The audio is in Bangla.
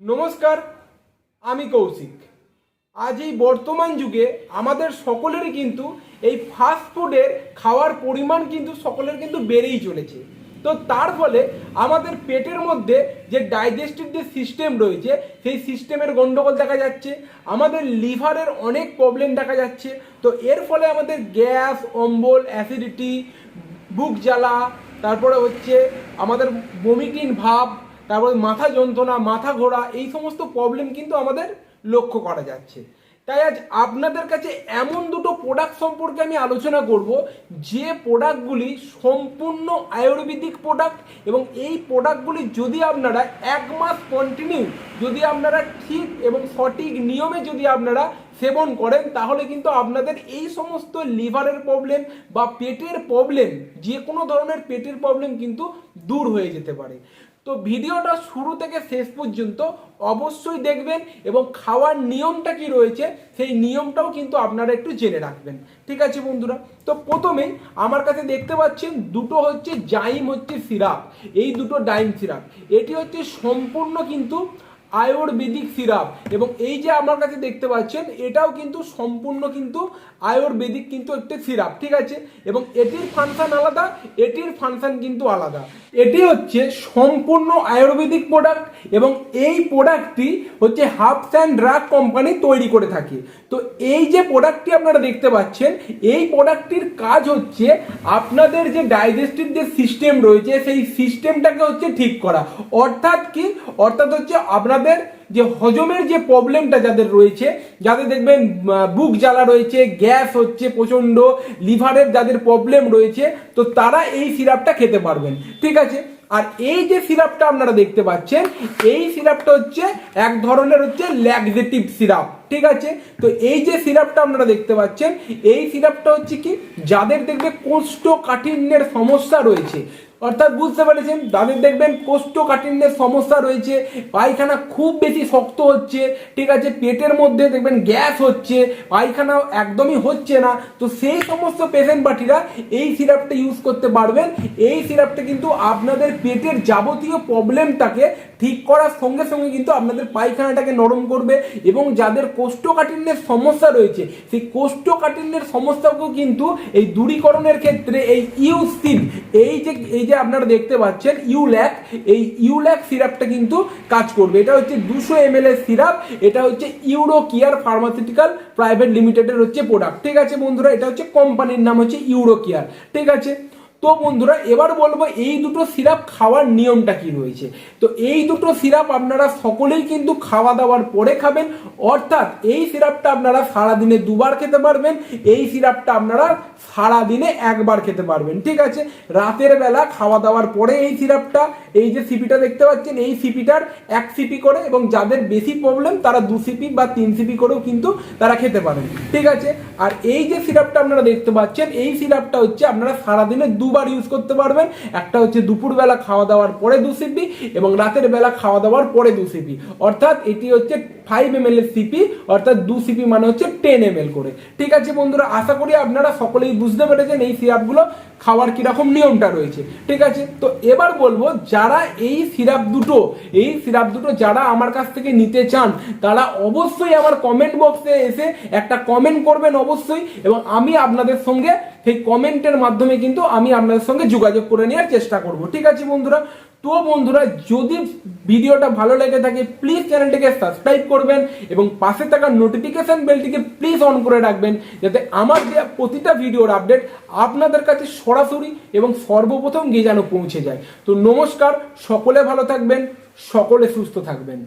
নমস্কার, আমি কৌশিক। আজ এই বর্তমান যুগে আমাদের সকলেরই কিন্তু এই ফাস্ট ফুডের খাওয়ার পরিমাণ কিন্তু সকলের কিন্তু বেড়েই চলেছে। তো তার ফলে আমাদের পেটের মধ্যে যে ডাইজেস্টিভ যে সিস্টেম রয়েছে, সেই সিস্টেমের গণ্ডগোল দেখা যাচ্ছে, আমাদের লিভারের অনেক প্রবলেম দেখা যাচ্ছে। তো এর ফলে আমাদের গ্যাস, অম্বল অ্যাসিডিটি বুক জ্বালা, তারপরে হচ্ছে আমাদের বমিকিন ভাব তারপরে মাথা যন্ত্রণা, মাথা ঘোরা, এই সমস্ত প্রবলেম কিন্তু আমাদের লক্ষ্য করা যাচ্ছে। তাই আজ আপনাদের কাছে এমন দুটো প্রোডাক্ট সম্পর্কে আমি আলোচনা করব, যে প্রোডাক্টগুলি সম্পূর্ণ আয়ুর্বেদিক প্রোডাক্ট এবং এই প্রোডাক্টগুলি যদি আপনারা এক মাস কন্টিনিউ যদি আপনারা ঠিক এবং সঠিক নিয়মে যদি আপনারা সেবন করেন, তাহলে কিন্তু আপনাদের এই সমস্ত লিভারের প্রবলেম বা পেটের প্রবলেম যে কোনো ধরনের পেটের প্রবলেম কিন্তু দূর হয়ে যেতে পারে। তো ভিডিওটা শুরু থেকে শেষ পর্যন্ত অবশ্যই দেখবেন এবং খাওয়ার নিয়মটা কি রয়েছে, সেই নিয়মটাও কিন্তু আপনারা একটু জেনে রাখবেন। ঠিক আছে বন্ধুরা? তো প্রথমেই আমার কাছে দেখতে পাচ্ছেন দুটো হচ্ছে জাইম হচ্ছে সিরাপ। এই দুটো ডাইম সিরাপ। এটি হচ্ছে সম্পূর্ণ কিন্তু আয়ুর্বেদিক সিরাপ। এবং এই যে আমার কাছে দেখতে পাচ্ছেন, এটাও কিন্তু সম্পূর্ণ কিন্তু আয়ুর্বেদিক কিন্তু একটি সিরাপ, ঠিক আছে? এবং এটির ফাংশন আলাদা, এটির ফাংশন কিন্তু আলাদা। এটি হচ্ছে সম্পূর্ণ আয়ুর্বেদিক প্রোডাক্ট এবং এই প্রোডাক্টটি হচ্ছে হাফস অ্যান্ড ড্রাগ কোম্পানি তৈরি করে থাকে। তো এই যে প্রোডাক্টটি আপনারা দেখতে পাচ্ছেন, এই প্রোডাক্টটির কাজ হচ্ছে আপনাদের যে ডাইজেস্টিভ যে সিস্টেম রয়েছে, সেই সিস্টেমটাকে হচ্ছে ঠিক করা। অর্থাৎ কি? অর্থাৎ হচ্ছে আপনাদের যে হজমের যে প্রবলেমটা যাদের রয়েছে, যাদের দেখবেন বুক জ্বালা রয়েছে, গ্যাস হচ্ছে প্রচণ্ড, লিভারের যাদের প্রবলেম রয়েছে, তো তারা এই সিরাপটা খেতে পারবেন। ঠিক আছে? আর এই যে সিরাপটা আপনারা দেখতে পাচ্ছেন, এই সিরাপটা হচ্ছে এক ধরনের হচ্ছে ল্যাকজেটিভ সিরাপ। ঠিক আছে? তো এই যে সিরাপটা আপনারা দেখতে পাচ্ছেন, এই সিরাপটা হচ্ছে কি? যাদের দেখবে কোষ্ঠকাঠিন্যের সমস্যা রয়েছে। অর্থাৎ বুঝতে পেরেছেন? যাদের দেখবেন কোষ্ঠকাঠিন্যের সমস্যা রয়েছে, পায়খানা খুব বেশি শক্ত হচ্ছে, ঠিক আছে? পেটের মধ্যে দেখবেন গ্যাস হচ্ছে পায়খানা একদমই হচ্ছে না। তো সেই সমস্ত পেশেন্ট পার্টিরা এই সিরাপটা ইউজ করতে পারবেন। এই সিরাপটা কিন্তু আপনাদের পেটের যাবতীয় প্রবলেমটাকে ঠিক করার সঙ্গে সঙ্গে কিন্তু আপনাদের পায়খানাটাকে নরম করবে এবং যাদের কোষ্ঠকাঠিন্যের সমস্যা রয়েছে। সেই কোষ্ঠকাঠিন্যের সমস্যাকেও কিন্তু এই দূরীকরণের ক্ষেত্রে এই ইউসিন, এই যে এই যে আপনারা দেখতে পাচ্ছেন, ইউল্যাক, এই ইউল্যাক সিরাপটা কিন্তু কাজ করবে। এটা হচ্ছে দুশো এম এর সিরাপ, এটা হচ্ছে ইউরো কেয়ার ফার্মাসিউটিক্যাল প্রাইভেট লিমিটেডের হচ্ছে প্রোডাক্ট ঠিক আছে বন্ধুরা, এটা হচ্ছে কোম্পানির নাম হচ্ছে ইউরো কেয়ার ঠিক আছে? তো বন্ধুরা, এবার বলব এই দুটো সিরাপ খাওয়ার নিয়মটা কি রয়েছে? তো এই দুটো সিরাপ আপনারা সকলেই কিন্তু খাওয়া দাওয়ার পরে খাবেন। অর্থাৎ এই সিরাপটা আপনারা সারাদিনে দুবার খেতে পারবেন, এই সিরাপটা আপনারা সারাদিনে একবার খেতে পারবেন, ঠিক আছে? রাতের বেলা খাওয়া দাওয়ার পরে এই সিরাপটা, এই যে সিপিটা দেখতে পাচ্ছেন, এই সিপিটার এক সিপি করে এবং যাদের বেশি প্রবলেম তারা দু সিপি বা তিন সিপি করেও কিন্তু তারা খেতে পারেন, ঠিক আছে? আর এই যে সিরাপটা আপনারা দেখতে পাচ্ছেন, এই সিরাপটা হচ্ছে আপনারা সারাদিনে দুবার ইউজ করতে পারবেন। একটা হচ্ছে দুপুরবেলা খাওয়া দাওয়ার পরে দু সিপি এবং রাতের বেলা খাওয়া দাওয়ার পরে দু সিপি অর্থাৎ এটি হচ্ছে ফাইভ এম এল এর সিপি অর্থাৎ দু সিপি মানে হচ্ছে টেন এম করে। ঠিক আছে বন্ধুরা, আশা করি আপনারা সকলেই বুঝতে পেরেছেন এই সিরাপগুলো খাওয়ার কীরকম নিয়মটা রয়েছে। ঠিক আছে, তো এবার বলব, যারা এই সিরাপ দুটো, এই সিরাপ দুটো যারা আমার কাছ থেকে নিতে চান, তারা অবশ্যই আমার কমেন্ট বক্সে এসে একটা কমেন্ট করবেন অবশ্যই এবং আমি আপনাদের সঙ্গে সেই কমেন্টের মাধ্যমে কিন্তু আমি আপনাদের সঙ্গে যোগাযোগ করে নেওয়ার চেষ্টা করব। ঠিক আছে বন্ধুরা? তো বন্ধুরা, যদি ভিডিওটা ভালো লেগে থাকে প্লিজ চ্যানেলটিকে সাবস্ক্রাইব করবেন এবং পাশে থাকা নোটিফিকেশন বেলটিকে প্লিজ অন করে রাখবেন, যাতে আমার দেওয়া প্রতিটা ভিডিওর আপডেট আপনাদের কাছে সরাসরি এবং সর্বপ্রথম গিয়ে যেন পৌঁছে যায়। তো নমস্কার, সকলে ভালো থাকবেন, সকলে সুস্থ থাকবেন।